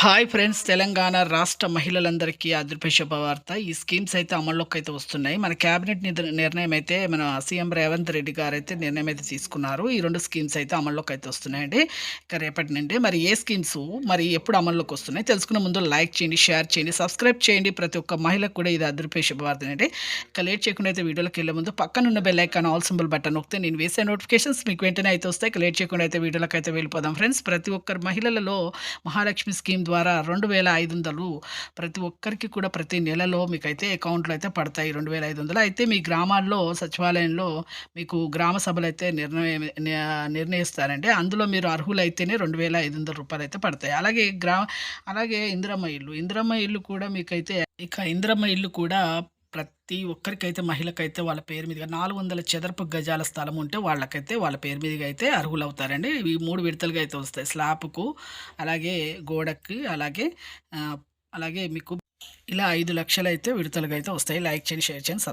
Hi friends Telangana రాష్ట్ర మహిళలందరికీ అదృప శుభవార్త. ఈ స్కీమ్స్ అయితే అమల్లోకి అయితే వస్తున్నాయి. మన క్యాబినెట్ నిర్ణయం అయితే మన సీఎం రేవంత్ రెడ్డి గారు అయితే నిర్ణయం అయితే తీసుకున్నారు. ఈ రెండు స్కీమ్స్ అయితే అమల్లోకి అయితే వస్తున్నాయండి. ఇక రేపటి నుండి మరి ఏ స్కీమ్స్ మరి ఎప్పుడు అమల్లోకి వస్తున్నాయి తెలుసుకునే ముందు లైక్ చేయండి షేర్ చేయండి సబ్స్క్రైబ్ చేయండి. ప్రతి ఒక్క మహిళకు కూడా ఇది అదృప శుభవార్త అండి. ఇక లేట్ చేయకుండా అయితే వీడియోలోకి వెళ్ళే ముందు పక్కన ఉన్న bell icon or symbol button నొక్కితే నేను వేసే నోటిఫికేషన్స్ మీకు వెంటనే అయితే వస్తాయి. ఇక లేట్ చేయకుండా అయితే వీడియోలోకి అయితే వెళ్ళిపోదాం. ఫ్రెండ్స్ ప్రతి ఒక్కరు మహిళలలో మహాలక్ష్మి స్కీమ్ ద్వారా రెండు వేల ఐదు వందలు ప్రతి ఒక్కరికి కూడా ప్రతి నెలలో మీకైతే అకౌంట్లో అయితే పడతాయి రెండు వేల ఐదు వందలు. అయితే మీ గ్రామాల్లో సచివాలయంలో మీకు గ్రామ సభలు అయితే నిర్ణయం నిర్ణయిస్తారంటే అందులో మీరు అర్హులైతేనే రెండు వేల ఐదు వందల రూపాయలు అయితే పడతాయి. అలాగే గ్రా అలాగే ఇందిరమ్మ ఇల్లు. ఇందిరమ్మ ఇల్లు కూడా మీకైతే ఇక ఇందిరమ్మ ఇల్లు కూడా ప్రతి ఒక్కరికైతే మహిళకైతే వాళ్ళ పేరు మీదుగా నాలుగు వందల చదరపు గజాల స్థలం ఉంటే వాళ్ళకైతే వాళ్ళ పేరు మీదుగా అయితే అర్హులు అవుతారండి ఇవి మూడు విడతలుగా అయితే వస్తాయి. స్లాబ్కు అలాగే గోడకి అలాగే అలాగే మీకు ఇలా ఐదు లక్షలు అయితే విడతలుగా అయితే వస్తాయి. లైక్ చేయండి షేర్ చేయండి